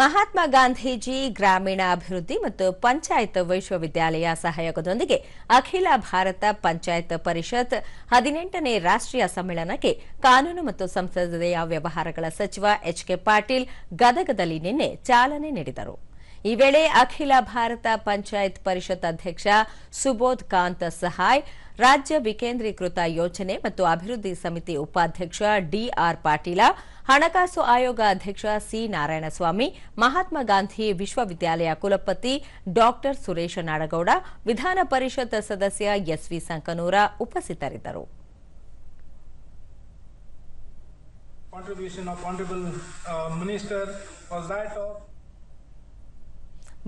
ಮಹಾತ್ಮ ಗಾಂಧೀಜಿ ಗ್ರಾಮೀಣ ಅಭಿವೃದ್ಧಿ ಮತ್ತು ಪಂಚಾಯತ್ ವಿಶ್ವವಿದ್ಯಾಲಯ ಸಹಯೋಗದೊಂದಿಗೆ ಅಖಿಲ ಭಾರತ ಪಂಚಾಯತ್ ಪರಿಷತ್ ಹದಿನೆಂಟನೇ ರಾಷ್ಟ್ರೀಯ ಸಮ್ಮೇಳನಕ್ಕೆ ಕಾನೂನು ಮತ್ತು ಸಂಸದೀಯ ವ್ಯವಹಾರಗಳ ಸಚಿವ ಎಚ್ ಕೆ ಪಾಟೀಲ್ ಗದಗದಲ್ಲಿ ನಿನ್ನೆ ಚಾಲನೆ ನೀಡಿದರು. ಈ ವೇಳೆ ಅಖಿಲ ಭಾರತ ಪಂಚಾಯತ್ ಪರಿಷತ್ ಅಧ್ಯಕ್ಷ ಸುಬೋಧ್ ಕಾಂತ್ ಸಹಾಯ್ ರಾಜ್ಯ ವಿಕೇಂದ್ರೀಕೃತ ಯೋಜನೆ ಮತ್ತು ಅಭಿವೃದ್ಧಿ ಸಮಿತಿ ಉಪಾಧ್ಯಕ್ಷ ಡಿಆರ್ ಪಾಟೀಲ ಹಣಕಾಸು ಆಯೋಗ ಅಧ್ಯಕ್ಷ ಸಿ ನಾರಾಯಣಸ್ವಾಮಿ ಮಹಾತ್ಮ ಗಾಂಧಿ ವಿಶ್ವವಿದ್ಯಾಲಯ ಕುಲಪತಿ ಡಾಕ್ಟರ್ ಸುರೇಶ ನಾಡಗೌಡ ವಿಧಾನ ಪರಿಷತ್ ಸದಸ್ಯ ಎಸ್ವಿ ಸಂಕನೂರ ಉಪಸ್ಥಿತರಿದ್ದರು. Contribution of honorable uh, minister was that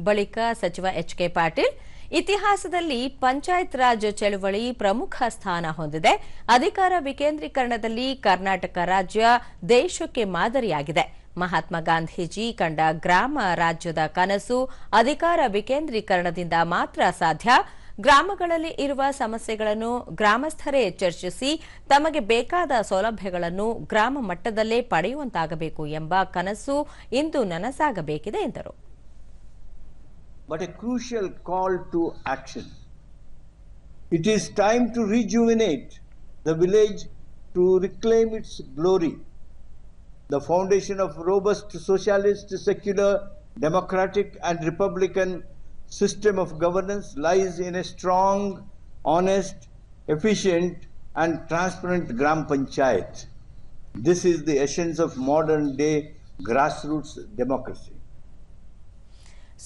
ಬಳಿಕ ಸಚಿವ ಎಚ್ ಕೆ ಪಾಟೀಲ್, ಇತಿಹಾಸದಲ್ಲಿ ಪಂಚಾಯತ್ ರಾಜ್ ಚಳುವಳಿ ಪ್ರಮುಖ ಸ್ಥಾನ ಹೊಂದಿದೆ. ಅಧಿಕಾರ ವಿಕೇಂದ್ರೀಕರಣದಲ್ಲಿ ಕರ್ನಾಟಕ ರಾಜ್ಯ ದೇಶಕ್ಕೆ ಮಾದರಿಯಾಗಿದೆ. ಮಹಾತ್ಮ ಗಾಂಧೀಜಿ ಕಂಡ ಗ್ರಾಮ ರಾಜ್ಯದ ಕನಸು ಅಧಿಕಾರ ವಿಕೇಂದ್ರೀಕರಣದಿಂದ ಮಾತ್ರ ಸಾಧ್ಯ. ಗ್ರಾಮಗಳಲ್ಲಿ ಇರುವ ಸಮಸ್ಯೆಗಳನ್ನು ಗ್ರಾಮಸ್ಥರೇ ಚರ್ಚಿಸಿ, ತಮಗೆ ಬೇಕಾದ ಸೌಲಭ್ಯಗಳನ್ನು ಗ್ರಾಮ ಮಟ್ಟದಲ್ಲೇ ಪಡೆಯುವಂತಾಗಬೇಕು ಎಂಬ ಕನಸು ಇಂದು ನನಸಾಗಬೇಕಿದೆ, ಎಂದರು. But a crucial call to action. It is time to rejuvenate the village to reclaim its glory. The foundation of robust socialist, secular, democratic, and republican system of governance lies in a strong, honest, efficient, and transparent Gram Panchayat. This is the essence of modern day grassroots democracy.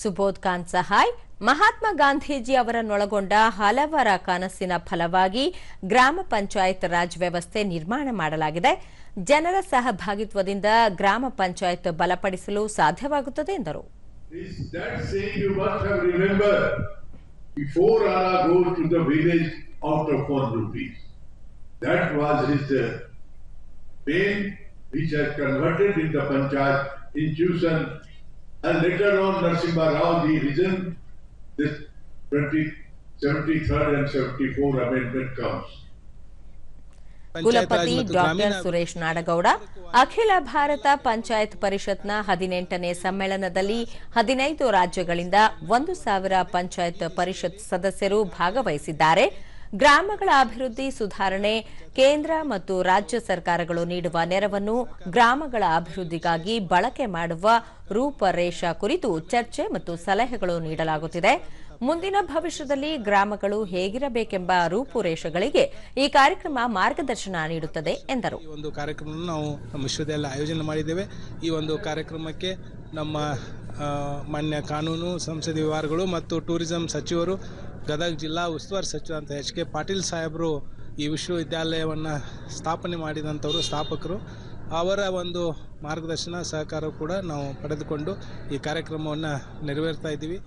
Subodh Khan ಸಹಾಯ್, ಮಹಾತ್ಮ ಗಾಂಧೀಜಿ ಅವರನ್ನೊಳಗೊಂಡ ಹಲವರ ಕನಸಿನ ಫಲವಾಗಿ ಗ್ರಾಮ ಪಂಚಾಯತ್ ರಾಜ್ ವ್ಯವಸ್ಥೆ ನಿರ್ಮಾಣ ಮಾಡಲಾಗಿದೆ. ಜನರ ಸಹಭಾಗಿತ್ವದಿಂದ ಗ್ರಾಮ ಪಂಚಾಯತ್ ಬಲಪಡಿಸಲು ಸಾಧ್ಯವಾಗುತ್ತದೆ ಎಂದರು. And later on Narasimha Rao he reason this 20, 73rd and 74 amendment comes. ಕುಲಪತಿ ಡಾಕ್ಟರ್ ಸುರೇಶ್ ನಾಡಗೌಡ ಅಖಿಲ ಭಾರತ ಪಂಚಾಯತ್ ಪರಿಷತ್ನ ಹದಿನೆಂಟನೇ ಸಮ್ಮೇಳನದಲ್ಲಿ ಹದಿನೈದು ರಾಜ್ಯಗಳಿಂದ ಒಂದು ಸಾವಿರ ಪಂಚಾಯತ್ ಪರಿಷತ್ ಸದಸ್ಯರು ಭಾಗವಹಿಸಿದ್ದಾರೆ ಗ್ರಾಮಗಳ ಅಭಿವೃದ್ಧಿ ಸುಧಾರಣೆ, ಕೇಂದ್ರ ಮತ್ತು ರಾಜ್ಯ ಸರ್ಕಾರಗಳು ನೀಡುವ ನೆರವನ್ನು ಗ್ರಾಮಗಳ ಅಭಿವೃದ್ಧಿಗಾಗಿ ಬಳಕೆ ಮಾಡುವ ರೂಪರೇಷ ಕುರಿತು ಚರ್ಚೆ ಮತ್ತು ಸಲಹೆಗಳು ನೀಡಲಾಗುತ್ತಿದೆ. ಮುಂದಿನ ಭವಿಷ್ಯದಲ್ಲಿ ಗ್ರಾಮಗಳು ಹೇಗಿರಬೇಕೆಂಬ ರೂಪುರೇಷೆಗಳಿಗೆ ಈ ಕಾರ್ಯಕ್ರಮ ಮಾರ್ಗದರ್ಶನ ನೀಡುತ್ತದೆ ಎಂದರು. ಒಂದು ಕಾರ್ಯಕ್ರಮವನ್ನು ನಾವು ನಮ್ಮ ವಿಶ್ವದಲ್ಲಿ ಆಯೋಜನೆ ಮಾಡಿದ್ದೇವೆ. ಈ ಒಂದು ಕಾರ್ಯಕ್ರಮಕ್ಕೆ ನಮ್ಮ ಮಾನ್ಯ ಕಾನೂನು ಸಂಸದೀಯ ವ್ಯವಹಾರಗಳು ಮತ್ತು ಟೂರಿಸಂ ಸಚಿವರು ಗದಗ ಜಿಲ್ಲಾ ಉಸ್ತುವಾರಿ ಸಚಿವ ಅಂತ ಎಚ್ ಕೆ ಪಾಟೀಲ್ ಸಾಹೇಬರು ಈ ವಿಶ್ವವಿದ್ಯಾಲಯವನ್ನು ಸ್ಥಾಪನೆ ಮಾಡಿದಂಥವರು ಸ್ಥಾಪಕರು. ಅವರ ಒಂದು ಮಾರ್ಗದರ್ಶನ ಸಹಕಾರ ಕೂಡ ನಾವು ಪಡೆದುಕೊಂಡು ಈ ಕಾರ್ಯಕ್ರಮವನ್ನು ನೆರವೇರ್ತಾ ಇದ್ದೀವಿ.